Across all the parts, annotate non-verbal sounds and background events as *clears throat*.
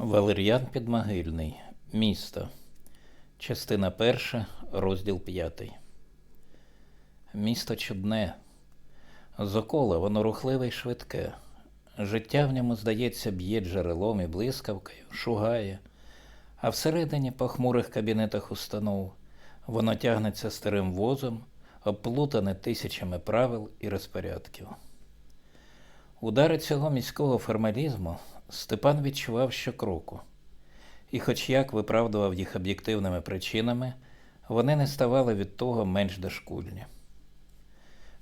Валер'ян Підмогильний. Місто. Частина перша, розділ п'ятий. Місто чудне. Зокола, воно рухливе й швидке. Життя в ньому, здається, б'є джерелом і блискавкою, шугає, а всередині по хмурих кабінетах установ воно тягнеться старим возом, обплутане тисячами правил і розпорядків. Удари цього міського формалізму Степан відчував щокроку. І хоч як виправдував їх об'єктивними причинами, вони не ставали від того менш дошкульні.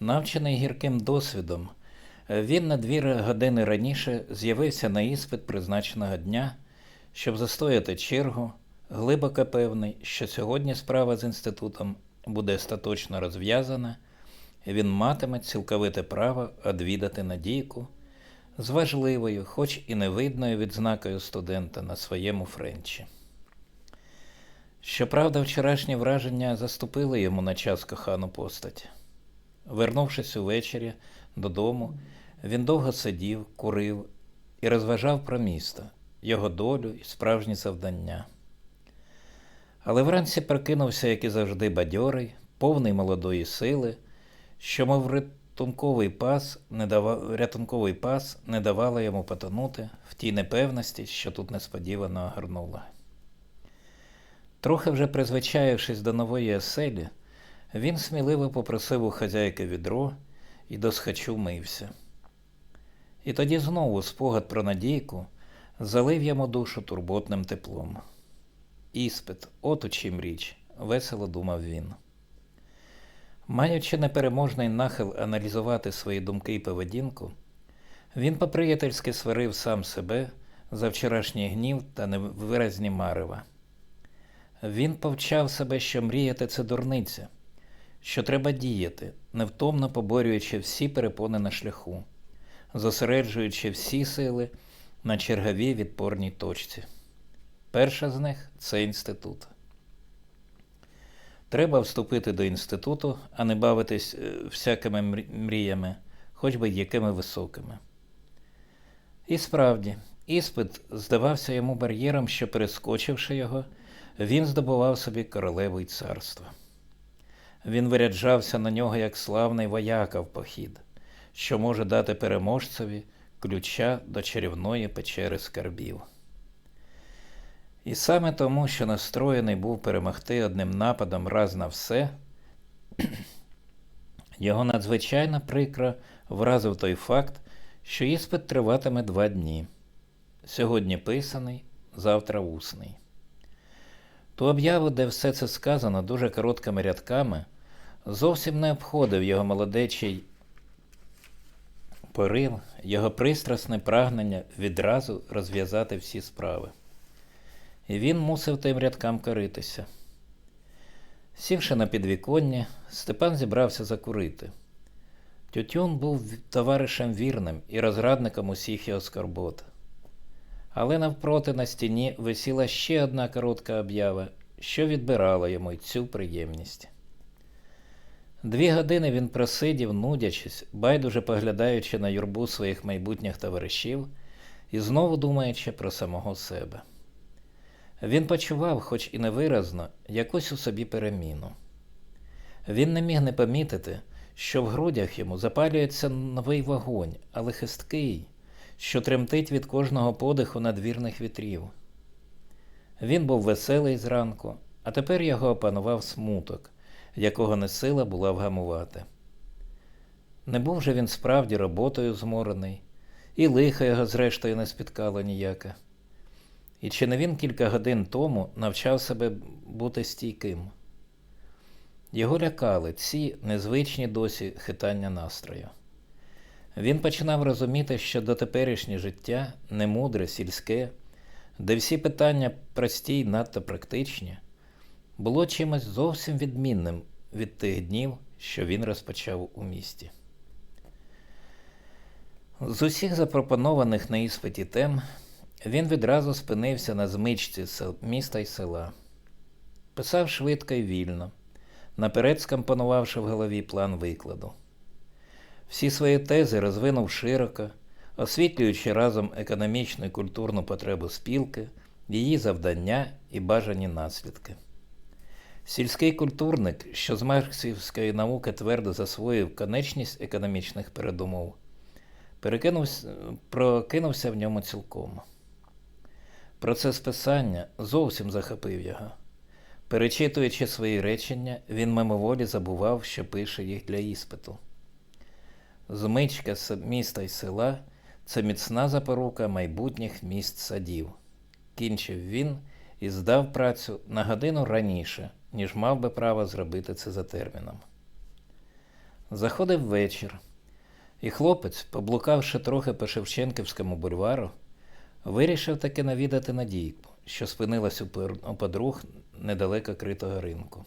Навчений гірким досвідом, він на дві години раніше з'явився на іспит призначеного дня, щоб застояти чергу, глибоко певний, що сьогодні справа з інститутом буде остаточно розв'язана, він матиме цілковите право одвідати Надійку з важливою, хоч і невидною відзнакою студента на своєму френчі. Щоправда, вчорашні враження заступили йому на час кохану постать. Вернувшись увечері додому, він довго сидів, курив і розважав про місто, його долю і справжні завдання. Але вранці прокинувся, як і завжди, бадьорий, повний молодої сили, що, мов рятунковий пас, не дава... рятунковий пас не давала йому потонути в тій непевності, що тут несподівано огорнула. Трохи вже призвичаївшись до нової оселі, він сміливо попросив у хазяйки відро і до схачу мився. І тоді знову спогад про надійку залив йому душу турботним теплом. Іспит, от у чим річ, весело думав він. Маючи непереможний нахил аналізувати свої думки і поведінку, він по-приятельськи сварив сам себе за вчорашній гнів та невиразні марева. Він повчав себе, що мріяти це дурниця, що треба діяти, невтомно поборюючи всі перепони на шляху, зосереджуючи всі сили на черговій відпорній точці. Перша з них це інститут. Треба вступити до інституту, а не бавитись е, всякими мріями, хоч би якими високими. І справді, іспит здавався йому бар'єром, що, перескочивши його, він здобував собі королеву й царство. Він виряджався на нього як славний вояка в похід, що може дати переможцеві ключа до чарівної печери скарбів. І саме тому, що настроєний був перемогти одним нападом раз на все, *clears throat* його надзвичайно прикро вразив той факт, що іспит триватиме два дні. Сьогодні писаний, завтра усний. Ту об'яву, де все це сказано дуже короткими рядками, зовсім не обходив його молодечий порив, його пристрасне прагнення відразу розв'язати всі справи. І він мусив тим рядкам коритися. Сівши на підвіконня, Степан зібрався закурити. Тютюн був товаришем вірним і розрадником усіх його скорбот. Але навпроти на стіні висіла ще одна коротка об'ява, що відбирала йому цю приємність. Дві години він просидів, нудячись, байдуже поглядаючи на юрбу своїх майбутніх товаришів і знову думаючи про самого себе. Він почував, хоч і невиразно, якусь у собі переміну. Він не міг не помітити, що в грудях йому запалюється новий вогонь, але хисткий, що тремтить від кожного подиху надвірних вітрів. Він був веселий зранку, а тепер його опанував смуток, якого не сила була вгамувати. Не був же він справді роботою зморений, і лиха його, зрештою, не спіткало ніяке. І чи не він кілька годин тому навчав себе бути стійким? Його лякали ці незвичні досі хитання настрою. Він починав розуміти, що дотеперішнє життя немудре, сільське, де всі питання прості й надто практичні, було чимось зовсім відмінним від тих днів, що він розпочав у місті. З усіх запропонованих на іспиті тем він відразу спинився на змичці міста й села. Писав швидко й вільно, наперед скомпонувавши в голові план викладу. Всі свої тези розвинув широко, освітлюючи разом економічну і культурну потребу спілки, її завдання і бажані наслідки. Сільський культурник, що з марксівської науки твердо засвоїв конечність економічних передумов, прокинувся в ньому цілком. Процес писання зовсім захопив його. Перечитуючи свої речення, він мимоволі забував, що пише їх для іспиту. Змичка міста й села це міцна запорука майбутніх міст садів. Кінчив він і здав працю на годину раніше, ніж мав би право зробити це за терміном. Заходив вечір, і хлопець, поблукавши трохи по Шевченківському бульвару, вирішив таки навідати Надійку, що спинилась у подруг недалеко критого ринку.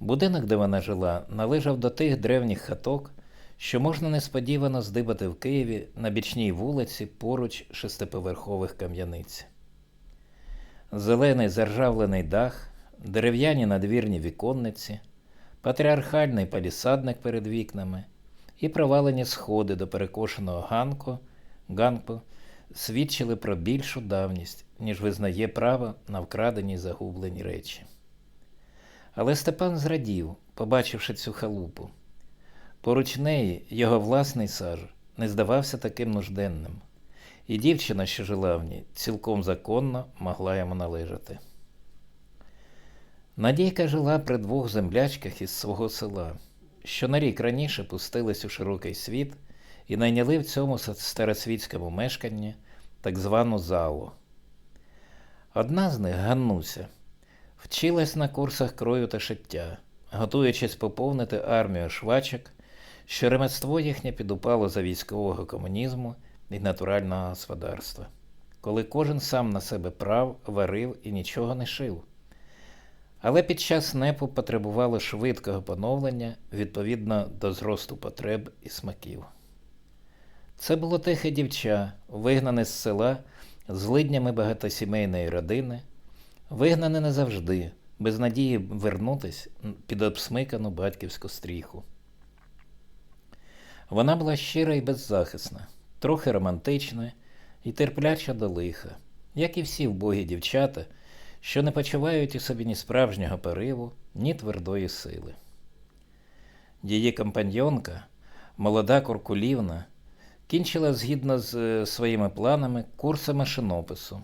Будинок, де вона жила, належав до тих древніх хаток, що можна несподівано здибати в Києві на бічній вулиці поруч шестиповерхових кам'яниць. Зелений заржавлений дах, дерев'яні надвірні віконниці, патріархальний палісадник перед вікнами і провалені сходи до перекошеного ганку, ганку свідчили про більшу давність, ніж визнає право на вкрадені загублені речі. Але Степан зрадів, побачивши цю халупу. Поруч неї його власний саж не здавався таким нужденним, і дівчина, що жила в ній, цілком законно могла йому належати. Надійка жила при двох землячках із свого села, що на рік раніше пустились у широкий світ і найняли в цьому старосвітському мешканні так звану залу. Одна з них, Ганнуся, вчилась на курсах крою та шиття, готуючись поповнити армію швачок, що ремество їхнє підупало за військового комунізму і натурального господарства, коли кожен сам на себе прав, варив і нічого не шив. Але під час непу потребувало швидкого поновлення відповідно до зросту потреб і смаків. Це було тихе дівча, вигнане з села з лиднями багатосімейної родини, вигнане не завжди, без надії вернутись під обсмикану батьківську стріху. Вона була щира і беззахисна, трохи романтична і терпляча до лиха, як і всі вбогі дівчата, що не почувають у собі ні справжнього пориву, ні твердої сили. Її компаньонка, молода Куркулівна, кінчила згідно з е, своїми планами курси машинопису.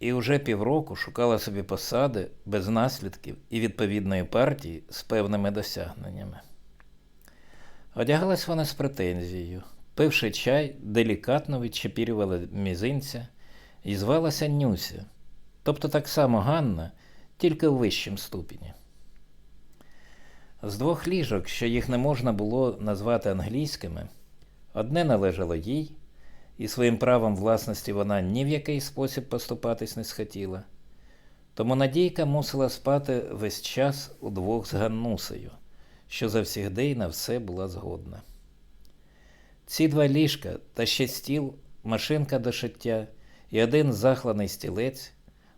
І вже півроку шукала собі посади без наслідків і відповідної партії з певними досягненнями. Одягалась вона з претензією, пивши чай, делікатно відчепірювала мізинця і звалася Нюся, тобто так само Ганна, тільки в вищому ступені. З двох ліжок, що їх не можна було назвати англійськими, одне належало їй, і своїм правом власності вона ні в який спосіб поступатись не схотіла. Тому Надійка мусила спати весь час удвох з Ганнусею, що завсігди й на все була згодна. Ці два ліжка та ще стіл, машинка до шиття і один захланий стілець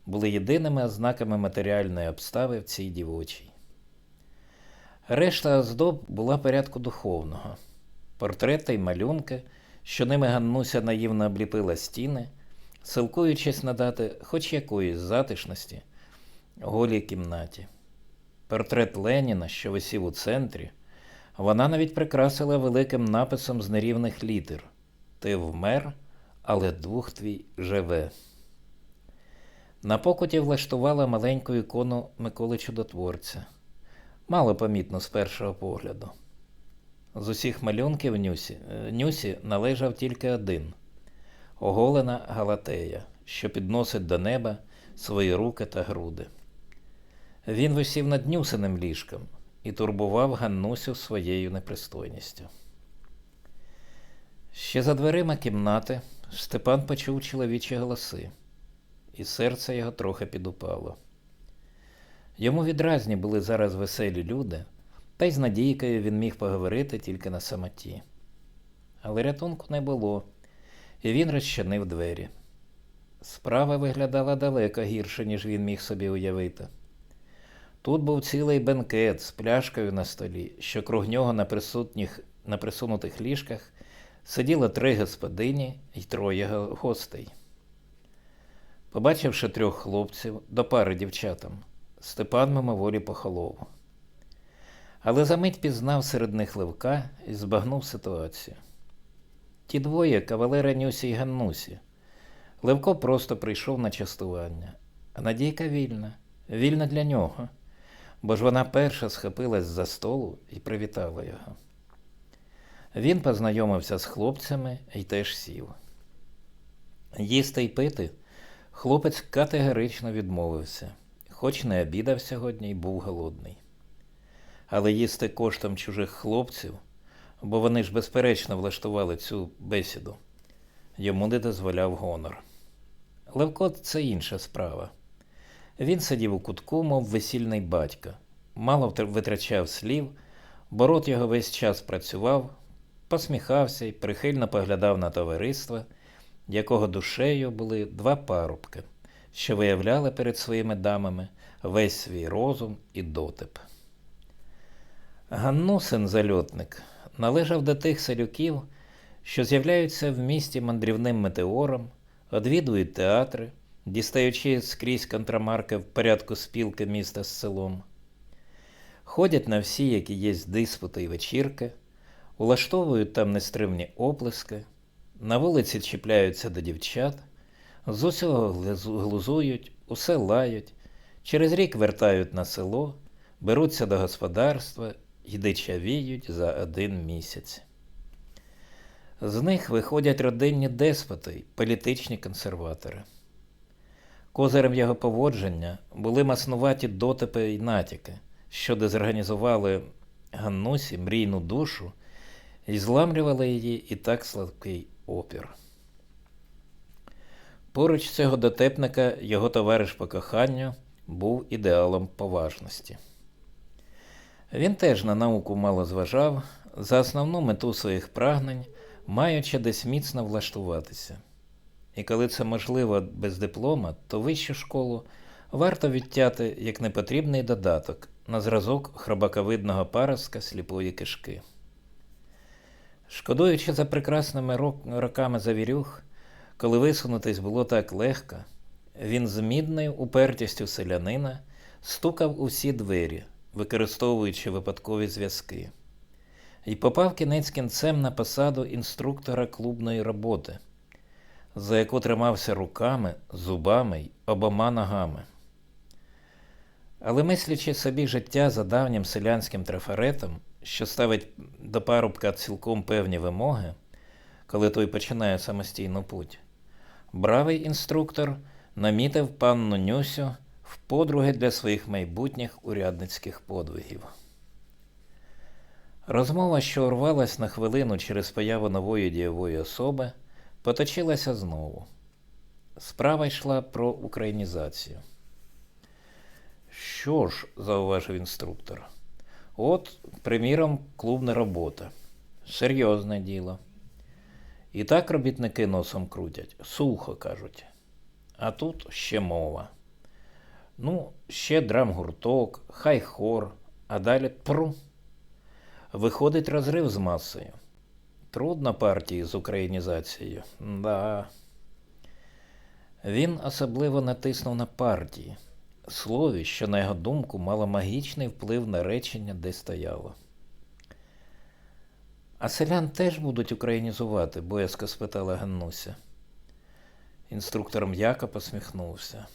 були єдиними ознаками матеріальної обстави в цій дівочій. Решта оздоб була порядку духовного. Портрети й малюнки, що ними Ганнуся наївно обліпила стіни, силкуючись надати хоч якоїсь затишності голій кімнаті. Портрет Леніна, що висів у центрі, вона навіть прикрасила великим написом з нерівних літер Ти вмер, але дух твій живе. На покуті влаштувала маленьку ікону Миколи Чудотворця, мало помітно з першого погляду. З усіх малюнків Нюсі, е, Нюсі належав тільки один оголена Галатея, що підносить до неба свої руки та груди. Він висів над Нюсиним ліжком і турбував Ганнусю своєю непристойністю. Ще за дверима кімнати Степан почув чоловічі голоси, і серце його трохи підупало. Йому відразні були зараз веселі люди, та й з Надійкою він міг поговорити тільки на самоті. Але рятунку не було, і він розчинив двері. Справа виглядала далеко гірше, ніж він міг собі уявити. Тут був цілий бенкет з пляшкою на столі, що круг нього на, присутніх, на присунутих ліжках сиділо три господині й троє гостей. Побачивши трьох хлопців до пари дівчатам, Степан мимоволі похолов. Але за мить пізнав серед них Левка і збагнув ситуацію. Ті двоє кавалера Нюсі й Ганнусі. Левко просто прийшов на частування, а Надійка вільна, вільна для нього, бо ж вона перша схопилась за столу і привітала його. Він познайомився з хлопцями і теж сів. Їсти й пити хлопець категорично відмовився, хоч не обідав сьогодні і був голодний. Але їсти коштом чужих хлопців, бо вони ж безперечно влаштували цю бесіду, йому не дозволяв гонор. Левко це інша справа. Він сидів у кутку, мов весільний батько, мало витрачав слів, бо рот його весь час працював, посміхався і прихильно поглядав на товариство, якого душею були два парубки, що виявляли перед своїми дамами весь свій розум і дотип. Ганнусин зальотник належав до тих селюків, що з'являються в місті мандрівним метеором, одвідують театри, дістаючи скрізь контрамарки в порядку спілки міста з селом. Ходять на всі, які є диспути і вечірки, улаштовують там нестримні оплески, на вулиці чіпляються до дівчат, з усього глузують, усе лають, через рік вертають на село, беруться до господарства і дичавіють за один місяць. З них виходять родинні деспоти політичні консерватори. Козирем його поводження були маснуваті дотипи й натяки, що дезорганізували Ганнусі мрійну душу і зламлювали її і так слабкий опір. Поруч цього дотепника його товариш по коханню був ідеалом поважності. Він теж на науку мало зважав, за основну мету своїх прагнень, маючи десь міцно влаштуватися. І коли це можливо без диплома, то вищу школу варто відтяти як непотрібний додаток на зразок хробаковидного паростка сліпої кишки. Шкодуючи за прекрасними роками завірюх, коли висунутись було так легко, він з мідною упертістю селянина стукав у всі двері, використовуючи випадкові зв'язки, і попав кінець кінцем на посаду інструктора клубної роботи, за яку тримався руками, зубами й обома ногами. Але мислячи собі життя за давнім селянським трафаретом, що ставить до парубка цілком певні вимоги, коли той починає самостійну путь, бравий інструктор намітив панну Нюсю в подруги для своїх майбутніх урядницьких подвигів. Розмова, що урвалась на хвилину через появу нової дієвої особи, поточилася знову. Справа йшла про українізацію. Що ж, зауважив інструктор, от, приміром, клубна робота. Серйозне діло. І так робітники носом крутять, сухо кажуть. А тут ще мова. Ну, ще драмгурток, хай хор, а далі пру. Виходить розрив з масою. Трудно партії з українізацією. Да. Він особливо натиснув на партії, слові, що, на його думку, мало магічний вплив на речення, де стояло. А селян теж будуть українізувати, боязко спитала Ганнуся. Інструктор м'яко посміхнувся.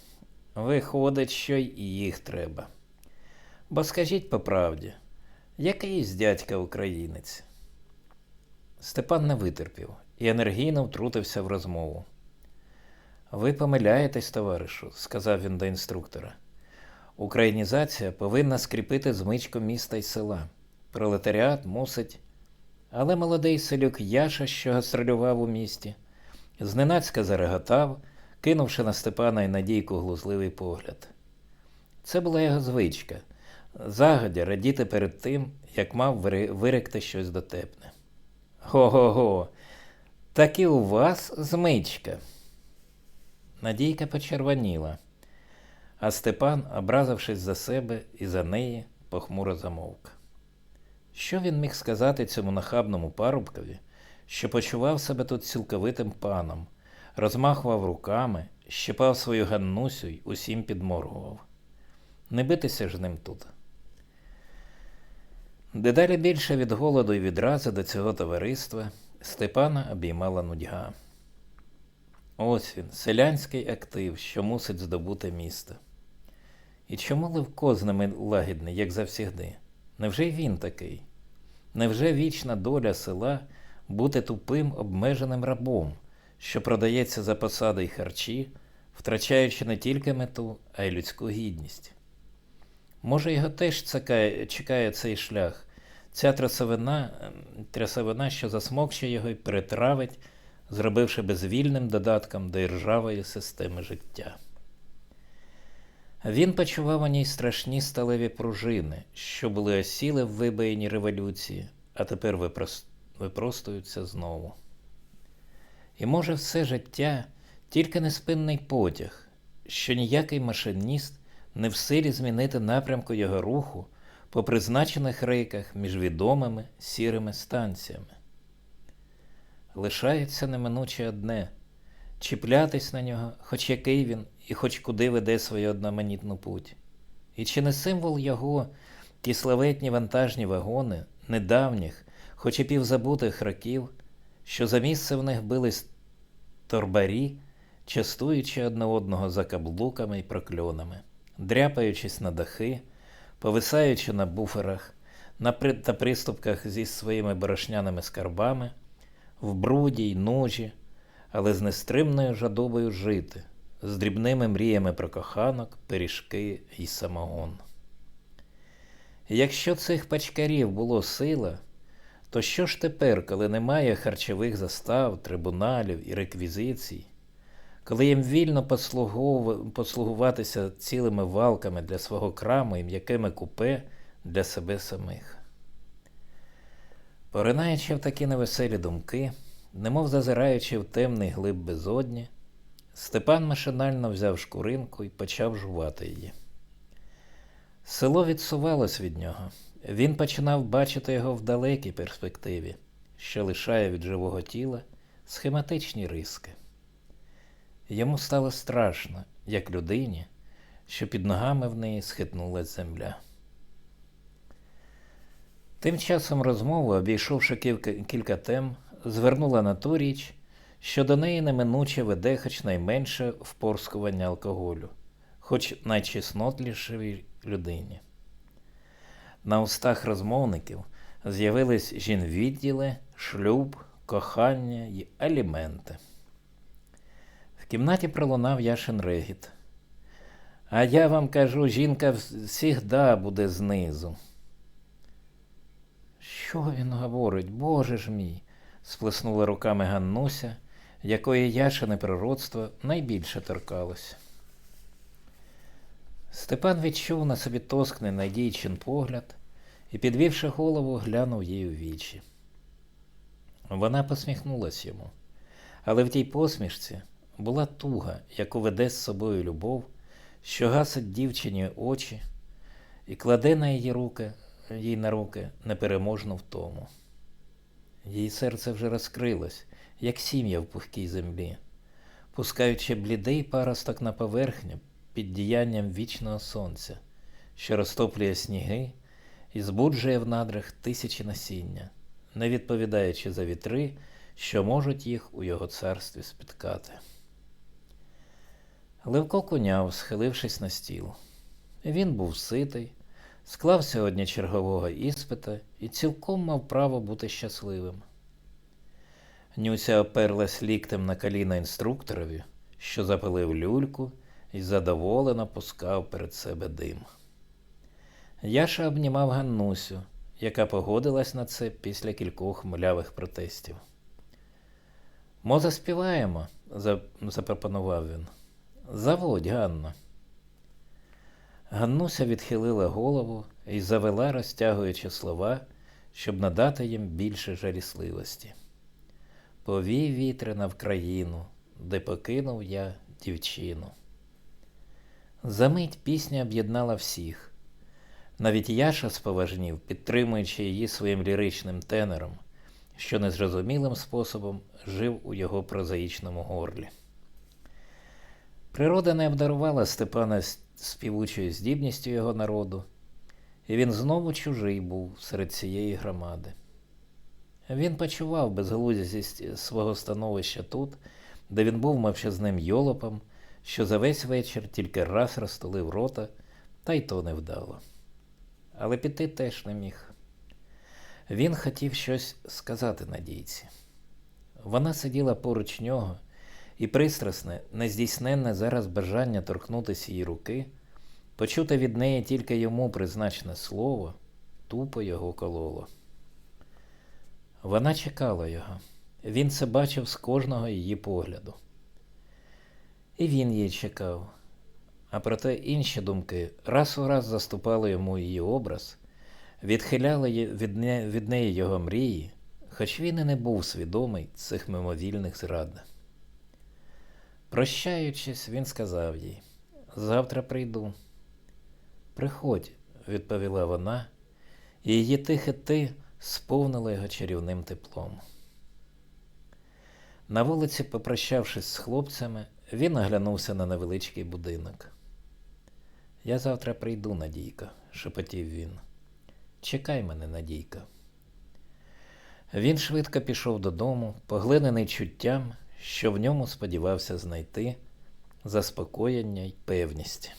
Виходить, що й їх треба. Бо скажіть по правді, який з дядька українець? Степан не витерпів і енергійно втрутився в розмову. Ви помиляєтесь, товаришу, сказав він до інструктора. Українізація повинна скріпити змичку міста й села. Пролетаріат мусить. Але молодий селюк Яша, що гастролював у місті, зненацька зареготав, кинувши на Степана й Надійку глузливий погляд. Це була його звичка загодя радіти перед тим, як мав виректи щось дотепне. Го-го-го, так і у вас змичка. Надійка почервоніла, а Степан, образившись за себе і за неї, похмуро замовк. Що він міг сказати цьому нахабному парубкові, що почував себе тут цілковитим паном, розмахував руками, щипав свою Ганнусю й усім підморгував. Не битися ж ним тут. Дедалі більше від голоду і відрази до цього товариства Степана обіймала нудьга. Ось він, селянський актив, що мусить здобути місто. І чому Левко з ними лагідний, як завсігди? Невже й він такий? Невже вічна доля села бути тупим обмеженим рабом, що продається за посади й харчі, втрачаючи не тільки мету, а й людську гідність? Може, його теж цикає, чекає цей шлях, ця трясовина, трясовина, що засмокче його і перетравить, зробивши безвільним додатком до іржавої системи життя. Він почував у ній страшні сталеві пружини, що були осіли в вибоїні революції, а тепер випрос... випростуються знову. І може все життя тільки неспинний потяг, що ніякий машиніст не в силі змінити напрямку його руху по призначених рейках між відомими сірими станціями. Лишається неминуче одне чіплятись на нього, хоч який він і хоч куди веде свою одноманітну путь. І чи не символ його ті славетні вантажні вагони недавніх, хоч і півзабутих років, що за місце в них бились торбарі, частуючи одне одного за каблуками і прокльонами, дряпаючись на дахи, повисаючи на буферах на при... та приступках зі своїми борошняними скарбами, в бруді й ножі, але з нестримною жадобою жити, з дрібними мріями про коханок, пиріжки й самогон. Якщо цих пачкарів було сила, то що ж тепер, коли немає харчових застав, трибуналів і реквізицій, коли їм вільно послугуватися цілими валками для свого краму і м'якими купе для себе самих? Поринаючи в такі невеселі думки, немов зазираючи в темний глиб безодні, Степан машинально взяв шкуринку і почав жувати її. Село відсувалось від нього. Він починав бачити його в далекій перспективі, що лишає від живого тіла схематичні риски. Йому стало страшно, як людині, що під ногами в неї схитнулась земля. Тим часом розмова, обійшовши кілька тем, звернула на ту річ, що до неї неминуче веде хоч найменше впорскування алкоголю, хоч найчеснотлішій людині. На устах розмовників з'явились жінвідділи, шлюб, кохання й аліменти. В кімнаті пролунав Яшин регіт. А я вам кажу, жінка завжди буде знизу. Що він говорить, Боже ж мій? сплеснула руками Ганнуся, якої Яшине природство найбільше торкалось. Степан відчув на собі тоскний надійчин погляд і, підвівши голову, глянув їй у вічі. Вона посміхнулась йому, але в тій посмішці була туга, яку веде з собою любов, що гасить дівчині очі і кладе на її руки, їй на руки непереможну втому. Її серце вже розкрилось, як сім'я в пухкій землі, пускаючи блідий паросток на поверхню під діянням вічного сонця, що розтоплює сніги і збуджує в надрах тисячі насіння, не відповідаючи за вітри, що можуть їх у його царстві спіткати. Левко куняв, схилившись на стіл. Він був ситий, склав сьогодні чергового іспита і цілком мав право бути щасливим. Нюся оперлась ліктем на коліна інструкторові, що запалив люльку і задоволено пускав перед себе дим. Яша обнімав Ганнусю, яка погодилась на це після кількох млявих протестів. Мо заспіваємо, запропонував він. Заводь, Ганно. Ганнуся відхилила голову і завела, розтягуючи слова, щоб надати їм більше жалісливості. Повій вітрина в країну, де покинув я дівчину. Замить пісня об'єднала всіх. Навіть Яша споважнів, підтримуючи її своїм ліричним тенором, що незрозумілим способом жив у його прозаїчному горлі. Природа не обдарувала Степана співучою здібністю його народу, і він знову чужий був серед цієї громади. Він почував безглуздість свого становища тут, де він був мовчазним йолопом, що за весь вечір тільки раз розтулив рота, та й то невдало. Але піти теж не міг. Він хотів щось сказати Надійці. Вона сиділа поруч нього, і пристрасне, нездійсненне зараз бажання торкнутися її руки, почути від неї тільки йому призначене слово, тупо його кололо. Вона чекала його. Він це бачив з кожного її погляду. І він її чекав. А проте інші думки раз у раз заступали йому її образ, відхиляли від, не, від неї його мрії, хоч він і не був свідомий цих мимовільних зрад. Прощаючись, він сказав їй: Завтра прийду. Приходь, відповіла вона, і її тихе ти сповнило його чарівним теплом. На вулиці, попрощавшись з хлопцями, він оглянувся на невеличкий будинок. Я завтра прийду, Надійка, шепотів він. Чекай мене, Надійка. Він швидко пішов додому, поглинений чуттям, що в ньому сподівався знайти заспокоєння й певність.